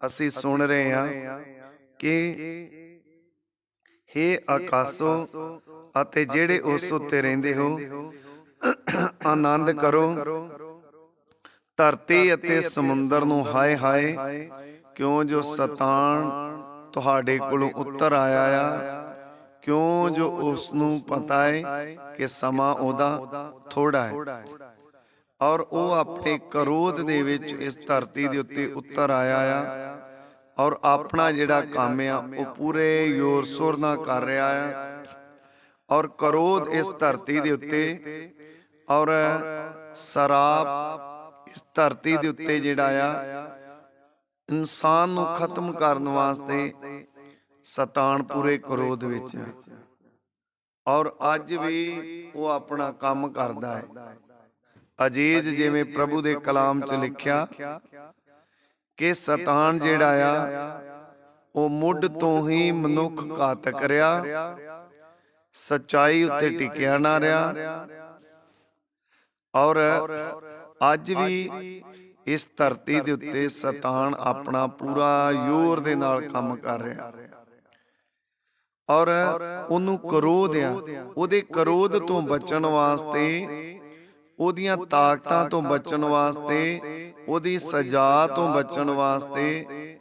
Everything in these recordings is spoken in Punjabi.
ਅਸੀਂ ਸੁਣ ਰਹੇ ਹਾਂ ਕਿ हे ਆਕਾਸੋ ਅਤੇ ਜਿਹੜੇ ਉਸ ਉੱਤੇ ਰਹਿੰਦੇ ਹੋ ਆਨੰਦ ਕਰੋ। ਧਰਤੀ ਅਤੇ ਸਮੁੰਦਰ ਨੂੰ ਹਾਏ ਹਾਏ ਕਿਉਂ ਜੋ ਸਤਾਨ ਤੁਹਾਡੇ ਕੋਲੋਂ ਉੱਤਰ ਆਇਆ ਆ ਕਿਉਂ ਜੋ ਉਸ ਨੂੰ ਪਤਾ ਹੈ ਕਿ ਸਮਾਂ ਉਹਦਾ ਥੋੜਾ ਹੈ ਔਰ ਉਹ ਆਪਣੇ ਕਰੋਧ ਦੇ ਵਿੱਚ ਇਸ ਧਰਤੀ ਦੇ ਉੱਤੇ ਉੱਤਰ ਆਇਆ ਆ ਔਰ ਆਪਣਾ ਜਿਹੜਾ ਕੰਮ ਆ, ਉਹ ਪੂਰੇ ਜ਼ੋਰ ਸ਼ੋਰ ਨਾਲ ਕਰ ਰਿਹਾ ਆ। ਔਰ ਕਰੋਧ ਇਸ ਧਰਤੀ ਦੇ ਉੱਤੇ ਔਰ ਸਰਾਪ ਇਸ ਧਰਤੀ ਦੇ ਉੱਤੇ ਜਿਹੜਾ ਆ, ਇਨਸਾਨ ਨੂੰ ਖਤਮ ਕਰਨ ਵਾਸਤੇ ਸਤਾਨ ਪੂਰੇ ਕਰੋਧ ਵਿੱਚ ਹੈ ਔਰ ਅੱਜ ਵੀ ਉਹ ਆਪਣਾ ਕੰਮ ਕਰਦਾ ਹੈ। ਅਜੀਜ਼ ਜਿਵੇਂ ਪ੍ਰਭੂ ਦੇ ਕਲਾਮ 'ਚ ਲਿਖਿਆ ਕਿ ਸਤਾਨ ਜਿਹੜਾ ਆ ਉਹ ਮੁੱਢ ਤੋਂ ਹੀ ਮਨੁੱਖ ਘਾਤਕ ਰਿਹਾ। ਸਚਾਈ ਉੱਤੇ ਟਿਕਿਆ ਨਾ ਰਿਹਾ। ਔਰ ਅੱਜ ਵੀ ਇਸ ਧਰਤੀ ਦੇ ਉੱਤੇ ਸਤਾਨ ਆਪਣਾ ਪੂਰਾ ਜ਼ੋਰ ਦੇ ਨਾਲ ਕੰਮ ਕਰ ਰਿਹਾ। ਔਰ ਉਹਨੂੰ ਕਰੋਧ ਆ। ਉਹਦੇ ਕਰੋਧ ਤੋਂ ਬਚਣ ਵਾਸਤੇ ਉਹਦੀਆਂ ਤਾਕਤਾਂ ਤੋਂ ਬਚਣ ਵਾਸਤੇ ਉਹਦੀ ਸਜ਼ਾ ਤੋਂ ਬਚਣ ਵਾਸਤੇ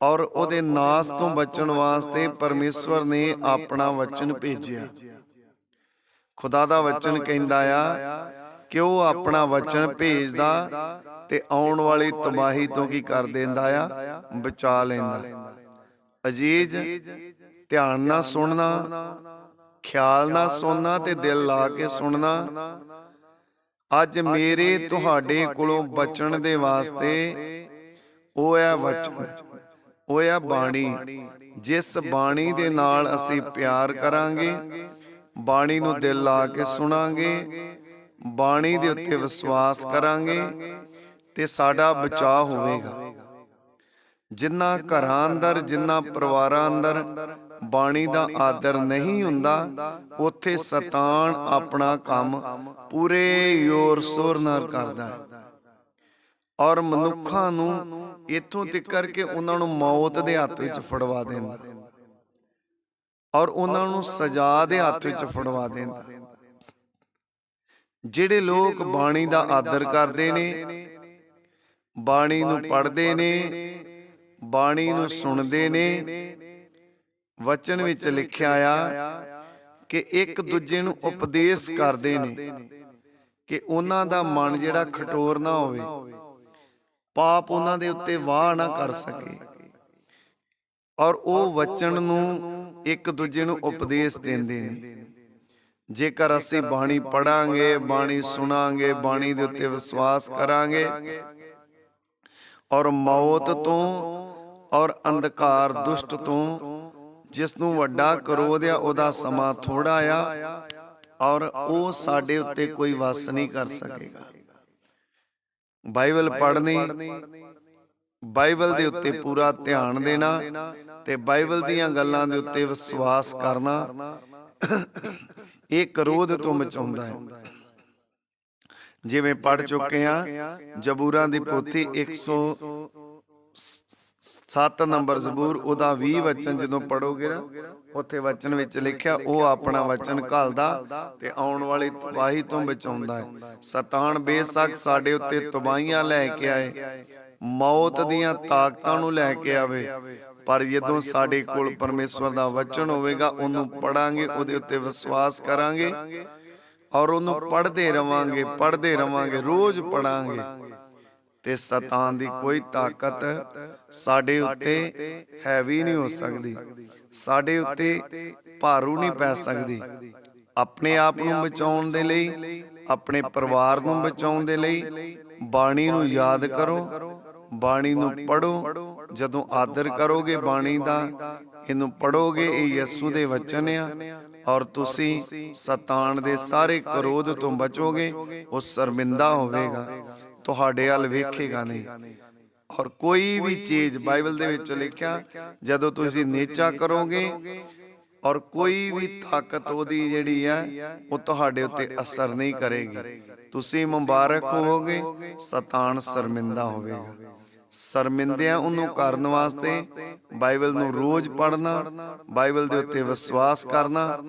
ਔਰ ਉਹਦੇ ਨਾਸ ਤੋਂ ਬਚਣ ਵਾਸਤੇ ਪਰਮੇਸ਼ਵਰ ਨੇ ਆਪਣਾ ਵਚਨ ਭੇਜਿਆ। ਖੁਦਾ ਦਾ ਵਚਨ ਕਹਿੰਦਾ ਆ ਕਿ ਉਹ ਆਪਣਾ ਵਚਨ ਭੇਜਦਾ ਤੇ ਆਉਣ ਵਾਲੀ ਤਬਾਹੀ ਤੋਂ ਕੀ ਕਰ ਦਿੰਦਾ ਆ? ਬਚਾ ਲੈਂਦਾ। ਅਜੀਜ਼ ਧਿਆਨ ਨਾਲ ਸੁਣਨਾ ਖਿਆਲ ਨਾਲ ਸੁਣਨਾ ਤੇ ਦਿਲ ਲਾ ਕੇ ਸੁਣਨਾ। ਅੱਜ ਮੇਰੇ ਤੁਹਾਡੇ ਕੋਲੋਂ ਬਚਣ ਦੇ ਵਾਸਤੇ ਉਹ ਹੈ ਵਚਨ। ਉਹ ਹੈ ਬਾਣੀ। ਜਿਸ ਬਾਣੀ ਦੇ ਨਾਲ ਅਸੀਂ ਪਿਆਰ ਕਰਾਂਗੇ। ਬਾਣੀ ਨੂੰ ਦਿਲ ਲਾ ਕੇ ਸੁਣਾਂਗੇ। ਬਾਣੀ ਦੇ ਉੱਤੇ ਵਿਸ਼ਵਾਸ ਕਰਾਂਗੇ ਤੇ ਸਾਡਾ ਬਚਾਅ ਹੋਵੇਗਾ। ਜਿੰਨਾ ਘਰਾਂ ਅੰਦਰ, ਜਿੰਨਾ ਪਰਿਵਾਰਾਂ ਅੰਦਰ ਬਾਣੀ ਦਾ ਆਦਰ ਨਹੀਂ ਹੁੰਦਾ, ਉੱਥੇ ਸਤਾਨ ਆਪਣਾ ਕੰਮ ਪੂਰੇ ਜ਼ੋਰ ਸ਼ੋਰ ਨਾਲ ਕਰਦਾ ਹੈ। ਔਰ ਮਨੁੱਖਾਂ ਨੂੰ ਇਥੋਂ ਤੱਕ ਕਿ ਉਹਨਾਂ ਨੂੰ ਮੌਤ ਦੇ ਹੱਥ ਵਿੱਚ ਫੜਵਾ ਦਿੰਦਾ ਔਰ ਉਹਨਾਂ ਨੂੰ ਸਜ਼ਾ ਦੇ ਹੱਥ ਵਿੱਚ ਫੜਵਾ ਦਿੰਦਾ ਜਿਹੜੇ ਲੋਕ ਬਾਣੀ ਦਾ ਆਦਰ ਕਰਦੇ ਨੇ, ਬਾਣੀ ਨੂੰ ਪੜ੍ਹਦੇ ਨੇ ਬਾਣੀ ਨੂੰ ਸੁਣਦੇ ਨੇ। ਵਚਨ ਵਿੱਚ ਲਿਖਿਆ ਆ ਕਿ ਇੱਕ ਦੂਜੇ ਨੂੰ ਉਪਦੇਸ਼ ਕਰਦੇ ਨੇ। ਕਿ ਉਹਨਾਂ ਦਾ ਮਨ ਜਿਹੜਾ ਖਟੋਰ ਨਾ ਹੋਵੇ। ਪਾਪ ਉਹਨਾਂ ਦੇ ਉੱਤੇ ਵਾਹ ਨਾ ਕਰ ਸਕੇ। ਔਰ ਉਹ ਵਚਨ ਨੂੰ ਇੱਕ ਦੂਜੇ ਨੂੰ ਉਪਦੇਸ਼ ਦਿੰਦੇ ਨੇ। ਜੇਕਰ ਅਸੀਂ ਬਾਣੀ ਪੜਾਂਗੇ ਬਾਣੀ ਸੁਣਾਂਗੇ ਬਾਣੀ ਦੇ ਉੱਤੇ ਵਿਸ਼ਵਾਸ ਕਰਾਂਗੇ। ਔਰ ਮੌਤ ਤੋਂ ਔਰ ਅੰਧਕਾਰ ਦੁਸ਼ਟ ਤੋਂ ਜਿਸ ਨੂੰ ਵੱਡਾ ਕਰੋਧ ਆ ਉਹਦਾ ਸਮਾਂ ਥੋੜਾ ਆ ਔਰ ਉਹ ਸਾਡੇ ਉੱਤੇ ਕੋਈ ਵਸ ਨਹੀਂ ਕਰ ਸਕੇਗਾ। ਬਾਈਬਲ ਪੜ੍ਹਨੀ, ਬਾਈਬਲ ਦੇ ਉੱਤੇ ਪੂਰਾ ਧਿਆਨ ਦੇਣਾ ਤੇ ਬਾਈਬਲ ਦੀਆਂ ਗੱਲਾਂ ਦੇ ਉੱਤੇ ਵਿਸ਼ਵਾਸ ਕਰਨਾ, ਇਹ ਕਰੋਧ ਤੋਂ ਮਚਾਉਂਦਾ ਹੈ। ਜਿਵੇਂ ਪੜ ਚੁੱਕੇ ਆ ਜਬੂਰਾਂ ਦੀ ਪੋਥੀ 107 ਨੰਬਰ ਜ਼ਬੂਰ ਉਹਦਾ 20 ਵਚਨ ਜਦੋਂ ਪੜੋਗੇ ਨਾ, ਉੱਥੇ ਵਚਨ ਵਿੱਚ ਲਿਖਿਆ, ਉਹ ਆਪਣਾ ਵਚਨ ਘਾਲਦਾ ਤੇ ਆਉਣ ਵਾਲੀ ਤਬਾਹੀ ਤੋਂ ਬਚਾਉਂਦਾ ਹੈ। ਸਤਾਨ ਬੇਸ਼ੱਕ ਸਾਡੇ ਉੱਤੇ ਤਬਾਹੀਆਂ ਲੈ ਕੇ ਆਏ, ਮੌਤ ਦੀਆਂ ਤਾਕਤਾਂ ਨੂੰ ਲੈ ਕੇ ਆਵੇ, ਪਰ ਜਦੋਂ ਸਾਡੇ ਕੋਲ ਪਰਮੇਸ਼ਵਰ ਦਾ ਵਚਨ ਹੋਵੇਗਾ, ਉਹਨੂੰ ਪੜਾਂਗੇ ਉਹਦੇ ਉੱਤੇ ਵਿਸ਼ਵਾਸ ਕਰਾਂਗੇ ਔਰ ਉਹਨੂੰ ਪੜ੍ਹਦੇ ਰਵਾਂਗੇ ਪੜ੍ਹਦੇ ਰਵਾਂਗੇ, ਰੋਜ਼ ਪੜਾਂਗੇ ਤੇ ਸਤਾਨ ਦੀ ਕੋਈ ਤਾਕਤ ਸਾਡੇ ਉੱਤੇ ਹੈਵੀ ਨਹੀਂ ਹੋ ਸਕਦੀ। ਸਾਡੇ ਉੱਤੇ ਭਾਰੂ ਨਹੀਂ ਪੈ ਸਕਦੀ। ਆਪਣੇ ਆਪ ਨੂੰ ਬਚਾਉਣ ਦੇ ਲਈ, ਆਪਣੇ ਪਰਿਵਾਰ ਨੂੰ ਬਚਾਉਣ ਦੇ ਲਈ ਬਾਣੀ ਨੂੰ ਯਾਦ ਕਰੋ। ਬਾਣੀ ਨੂੰ ਪੜੋ ਜਦੋਂ ਆਦਰ ਕਰੋਗੇ ਬਾਣੀ ਦਾ, ਇਹਨੂੰ ਪੜੋਗੇ ਇਹ ਯਿਸੂ ਦੇ ਵਚਨ ਆ। ਔਰ ਤੁਸੀਂ ਸਤਾਨ ਦੇ ਸਾਰੇ ਕਰੋਧ ਤੋਂ ਬਚੋਗੇ, ਉਹ ਸ਼ਰਮਿੰਦਾ ਹੋਵੇਗਾ। ਤੁਹਾਡੇ ਵੱਲ ਵੇਖੇਗਾ ਨਹੀਂ। ਔਰ ਕੋਈ ਵੀ ਚੀਜ਼ ਬਾਈਬਲ ਦੇ ਵਿੱਚ ਲਿਖਿਆ, ਜਦੋਂ ਤੁਸੀਂ ਨੀਚਾ ਕਰੋਗੇ ਔਰ ਕੋਈ ਵੀ ਤਾਕਤ ਉਹਦੀ ਜਿਹੜੀ ਹੈ, ਉਹ ਤੁਹਾਡੇ ਉੱਤੇ ਅਸਰ ਨਹੀਂ ਕਰੇਗੀ। ਤੁਸੀਂ ਮੁਬਾਰਕ ਹੋਵੋਗੇ, ਸਤਾਨ ਸ਼ਰਮਿੰਦਾ ਹੋਵੇਗਾ। ਸ਼ਰਮਿੰਦਿਆਂ ਉਹਨੂੰ ਕਰਨ ਵਾਸਤੇ ਬਾਈਬਲ ਨੂੰ ਰੋਜ਼ ਪੜ੍ਹਨਾ, ਬਾਈਬਲ ਦੇ ਉੱਤੇ ਵਿਸ਼ਵਾਸ ਕਰਨਾ